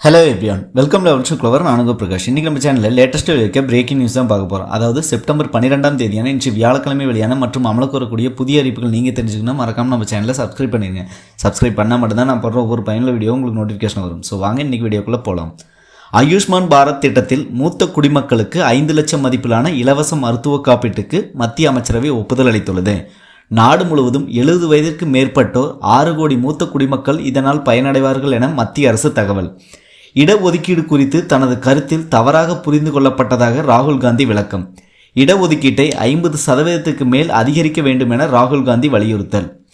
Hello everyone welcome level to clever நானுங்க பிரகாஷ். இன்றைக்கி நம்ம சேனலில் லேட்டஸ்ட்டு இருக்க பிரேக்கிங் நியூஸ் தான் பார்க்க போகிறோம் அதாவது செப்டம்பர் பன்னிரெண்டாம் தேதியான இன்று வியாழக்கிழமை வெளியான மற்றும் அமலுக்கு வரக்கூடிய புதிய அறிவிப்புகள் நீங்கள் தெரிஞ்சுக்கணும் மறக்காம நம்ம சேனலில் சப்ஸ்கிரைப் பண்ணிடுங்க சப்ஸ்கிரைப் பண்ணால் மட்டும்தான் நான் போடுற ஒவ்வொரு பயனுள்ள வீடியோ உங்களுக்கு நோட்டிஃபிகேஷன் வரும். ஸோ வாங்க இன்றைக்கி வீடியோக்குள்ளே போகலாம் ஆயுஷ்மான் பாரத் திட்டத்தில் மூத்த குடிமக்களுக்கு ஐந்து லட்சம் மதிப்பிலான இலவச மருத்துவ காப்பீட்டுக்கு மத்திய அமைச்சரவை ஒப்புதல் அளித்துள்ளது. நாடு முழுவதும் எழுபது வயதிற்கு மேற்பட்டோர் ஆறு கோடி மூத்த குடிமக்கள் இதனால் பயனடைவார்கள் என மத்திய அரசு தகவல். இடஒதுக்கீடு குறித்து தனது கருத்தில் தவறாக புரிந்து கொள்ளப்பட்டதாக ராகுல் காந்தி விளக்கம். இடஒதுக்கீட்டை ஐம்பது சதவீதத்துக்கு மேல் அதிகரிக்க வேண்டும் என ராகுல் காந்தி வலியுறுத்தல்.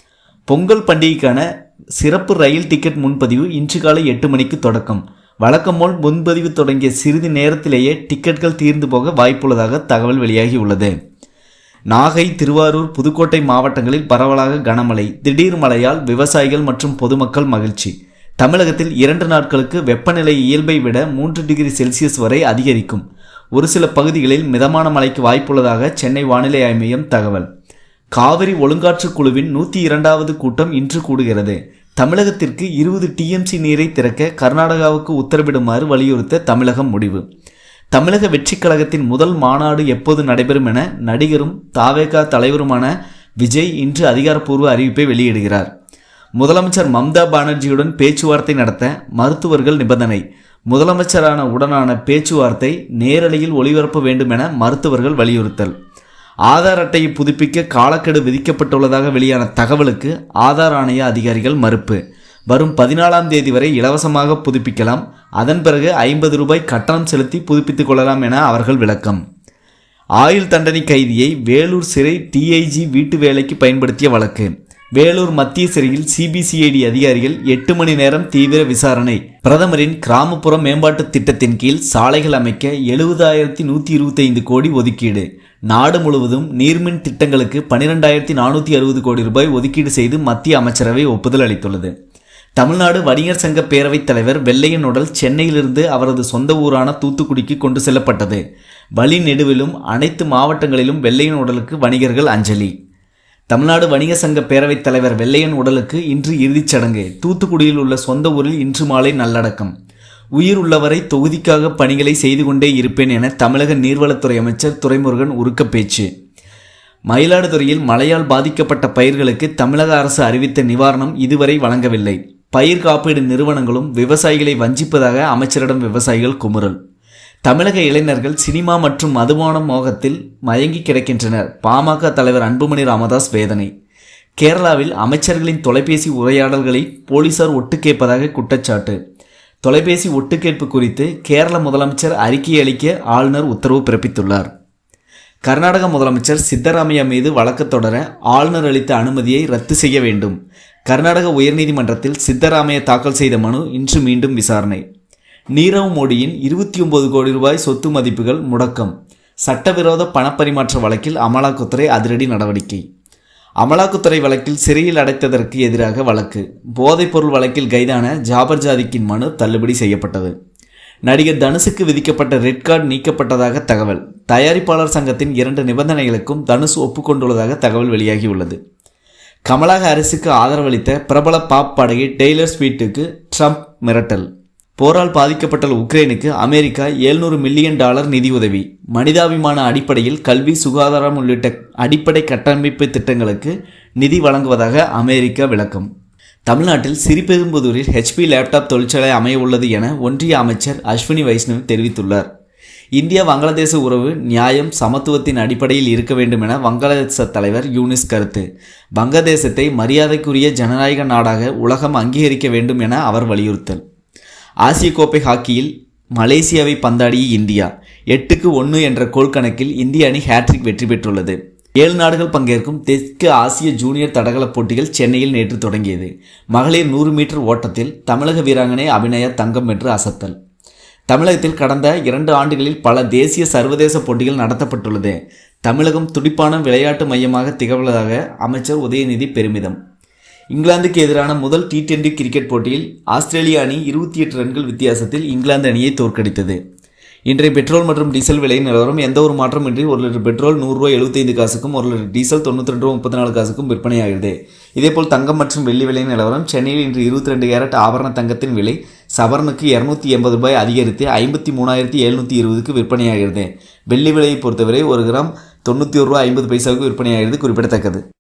பொங்கல் பண்டிகைக்கான சிறப்பு ரயில் டிக்கெட் முன்பதிவு இன்று காலை எட்டு மணிக்கு தொடக்கம். வழக்கம் போல் முன்பதிவு தொடங்கிய சிறிது நேரத்திலேயே டிக்கெட்கள் தீர்ந்து போக வாய்ப்புள்ளதாக தகவல் வெளியாகியுள்ளது. நாகை திருவாரூர் புதுக்கோட்டை மாவட்டங்களில் பரவலாக கனமழை திடீர் மழையால் விவசாயிகள் மற்றும் பொதுமக்கள் மகிழ்ச்சி. தமிழகத்தில் இரண்டு நாட்களுக்கு வெப்பநிலை இயல்பை விட மூன்று டிகிரி செல்சியஸ் வரை அதிகரிக்கும். ஒரு சில பகுதிகளில் மிதமான மழைக்கு வாய்ப்புள்ளதாக சென்னை வானிலை ஆய்வு மையம் தகவல். காவிரி ஒழுங்காற்று குழுவின் நூற்றி இரண்டாவது கூட்டம் இன்று கூடுகிறது. தமிழகத்திற்கு இருபது டிஎம்சி நீரை திறக்க கர்நாடகாவுக்கு உத்தரவிடுமாறு வலியுறுத்த தமிழகம் முடிவு. தமிழக வெற்றிக் கழகத்தின் முதல் மாநாடு எப்போது நடைபெறும் என நடிகரும் தாவேகா தலைவருமான விஜய் இன்று அதிகாரப்பூர்வ அறிவிப்பை வெளியிடுகிறார். முதலமைச்சர் மம்தா பானர்ஜியுடன் பேச்சுவார்த்தை நடத்த மருத்துவர்கள் நிபந்தனை. முதலமைச்சரான உடனான பேச்சுவார்த்தை நேரலையில் ஒளிபரப்ப வேண்டும் என மருத்துவர்கள் வலியுறுத்தல். ஆதார் அட்டையை புதுப்பிக்க காலக்கெடு விதிக்கப்பட்டுள்ளதாக வெளியான தகவலுக்கு ஆதார் ஆணைய அதிகாரிகள் மறுப்பு. வரும் பதினாலாம் தேதி வரை இலவசமாக புதுப்பிக்கலாம். அதன் பிறகு ஐம்பது ரூபாய் கட்டணம் செலுத்தி புதுப்பித்துக் கொள்ளலாம் என அவர்கள் விளக்கம். ஆயுள் தண்டனை கைதியை வேலூர் சிறை டிஐஜி வீட்டு வேலைக்கு பயன்படுத்திய வழக்கு. வேலூர் மத்திய சிறையில் சிபிசிஐடி அதிகாரிகள் எட்டு மணி நேரம் தீவிர விசாரணை. பிரதமரின் கிராமப்புற மேம்பாட்டு திட்டத்தின் கீழ் சாலைகள் அமைக்க எழுபதாயிரத்தி நூற்றி இருபத்தைந்து கோடி ஒதுக்கீடு. நாடு முழுவதும் நீர்மின் திட்டங்களுக்கு பனிரெண்டாயிரத்தி நானூற்றி அறுபது கோடி ரூபாய் ஒதுக்கீடு செய்து மத்திய அமைச்சரவை ஒப்புதல் அளித்துள்ளது. தமிழ்நாடு வணிகர் சங்க பேரவைத் தலைவர் வெள்ளையன் உடல் சென்னையிலிருந்து அவரது சொந்த ஊரான தூத்துக்குடிக்கு கொண்டு செல்லப்பட்டது. வழி நெடுவிலும் அனைத்து மாவட்டங்களிலும் வெள்ளையன் உடலுக்கு வணிகர்கள் அஞ்சலி. தமிழ்நாடு வணிக சங்க பேரவைத் தலைவர் வெள்ளையன் உடலுக்கு இன்று இறுதிச் சடங்கு. தூத்துக்குடியில் உள்ள சொந்த ஊரில் இன்று மாலை நல்லடக்கம். உயிர் உள்ளவரை தொகுதிக்காக பணிகளை செய்து கொண்டே இருப்பேன் என தமிழக நீர்வளத்துறை அமைச்சர் துரைமுருகன் உருக்க பேச்சு. மயிலாடுதுறையில் மழையால் பாதிக்கப்பட்ட பயிர்களுக்கு தமிழக அரசு அறிவித்த நிவாரணம் இதுவரை வழங்கவில்லை. பயிர் காப்பீடு நிறுவனங்களும் விவசாயிகளை வஞ்சிப்பதாக அமைச்சரிடம் விவசாயிகள் குமுறல். தமிழக இளைஞர்கள் சினிமா மற்றும் மதுபான மோகத்தில் மயங்கி கிடக்கின்றனர். பாமக தலைவர் அன்புமணி ராமதாஸ் வேதனை. கேரளாவில் அமைச்சர்களின் தொலைபேசி உரையாடல்களை போலீசார் ஒட்டுக்கேட்பதாக குற்றச்சாட்டு. தொலைபேசி ஒட்டுக்கேட்பு குறித்து கேரள முதலமைச்சர் அறிக்கை அளிக்க ஆளுநர் உத்தரவு பிறப்பித்துள்ளார். கர்நாடக முதலமைச்சர் சித்தராமையா மீது வழக்கு தொடர ஆளுநர் அளித்த அனுமதியை ரத்து செய்ய வேண்டும். கர்நாடக உயர்நீதிமன்றத்தில் சித்தராமையா தாக்கல் செய்த மனு இன்று மீண்டும் விசாரணை. நீரவ் மோடியின் இருபத்தி ஒன்பது கோடி ரூபாய் சொத்து மதிப்புகள் முடக்கம். சட்டவிரோத பணப்பரிமாற்ற வழக்கில் அமலாக்கத்துறை அதிரடி நடவடிக்கை. அமலாக்கத்துறை வழக்கில் சிறையில் அடைத்ததற்கு எதிராக வழக்கு. போதைப்பொருள் வழக்கில் கைதான ஜாபர் ஜாதிக்கின் மனு தள்ளுபடி செய்யப்பட்டது. நடிகர் தனுஷுக்கு விதிக்கப்பட்ட ரெட் கார்டு நீக்கப்பட்டதாக தகவல். தயாரிப்பாளர் சங்கத்தின் இரண்டு நிபந்தனைகளுக்கும் தனுஷ் ஒப்புக்கொண்டுள்ளதாக தகவல் வெளியாகியுள்ளது. கமலாக அரசுக்கு ஆதரவளித்த பிரபல பாப் பாடகி டெய்லர் ஸ்வீட்டுக்கு ட்ரம்ப் மிரட்டல். போரால் பாதிக்கப்பட்ட உக்ரைனுக்கு அமெரிக்கா எழுநூறு மில்லியன் டாலர் நிதியுதவி. மனிதாபிமான அடிப்படையில் கல்வி சுகாதாரம் உள்ளிட்ட அடிப்படை கட்டமைப்பு திட்டங்களுக்கு நிதி வழங்குவதாக அமெரிக்கா விளக்கம். தமிழ்நாட்டில் சிறிபெரும்புதூரில் ஹெச்பி லேப்டாப் தொழிற்சாலை அமைய உள்ளது என ஒன்றிய அமைச்சர் அஸ்வினி வைஷ்ணவ் தெரிவித்துள்ளார். இந்தியா வங்காளதேச உறவு நியாயம் சமத்துவத்தின் அடிப்படையில் இருக்க வேண்டும் என வங்காளதேச தலைவர் யூனிஸ் கருத்து. வங்கதேசத்தை மரியாதைக்குரிய ஜனநாயக நாடாக உலகம் அங்கீகரிக்க வேண்டும் என அவர் வலியுறுத்தல். ஆசிய கோப்பை ஹாக்கியில் மலேசியாவை பந்தாடிய இந்தியா எட்டுக்கு ஒன்று என்ற கோல் கணக்கில் இந்திய அணி ஹேட்ரிக் வெற்றி பெற்றுள்ளது. ஏழு நாடுகள் பங்கேற்கும் தெற்கு ஆசிய ஜூனியர் தடகள போட்டிகள் சென்னையில் நேற்று தொடங்கியது. மகளிர் நூறு மீட்டர் ஓட்டத்தில் தமிழக வீராங்கனை அபிநயா தங்கம் வென்று அசத்தல். தமிழகத்தில் கடந்த இரண்டு ஆண்டுகளில் பல தேசிய சர்வதேச போட்டிகள் நடத்தப்பட்டுள்ளது. தமிழகம் துடிப்பான விளையாட்டு மையமாக திகழ்வதாக அமைச்சர் உதயநிதி பெருமிதம். இங்கிலாந்துக்கு எதிரான முதல் டி டுவெண்டி கிரிக்கெட் போட்டியில் ஆஸ்திரேலிய அணி இருபத்தி எட்டு ரன்கள் வித்தியாசத்தில் இங்கிலாந்து அணியை தோற்கடித்தது. இன்றைய பெட்ரோல் மற்றும் டீசல் விலை நிலவரம் எந்த ஒரு மாற்றமின்றி ஒரு லிட்டர் பெட்ரோல் நூறுரூவா எழுபத்தைந்து காசுக்கும் ஒரு லிட்டர் டீசல் தொண்ணூற்றி ரெண்டு ரூபா முப்பத்தி நாலு காசுக்கும் விற்பனையாகிறது. இதேபோல் தங்கம் மற்றும் வெள்ளி விலை நிலவரம் சென்னையில் இன்று இருபத்தி ரெண்டு கேரட் ஆபரண தங்கத்தின் விலை சவரனுக்கு இரநூத்தி எண்பது ரூபாய் அதிகரித்து ஐம்பத்தி மூணாயிரத்தி எழுநூற்றி இருபதுக்கு விற்பனையாகிறது. வெள்ளி விலையை பொறுத்தவரை ஒரு கிராம் தொண்ணூற்றி ஒரு ரூபா ஐம்பது பைசாவுக்கு விற்பனையாகிறது குறிப்பிடத்தக்கது.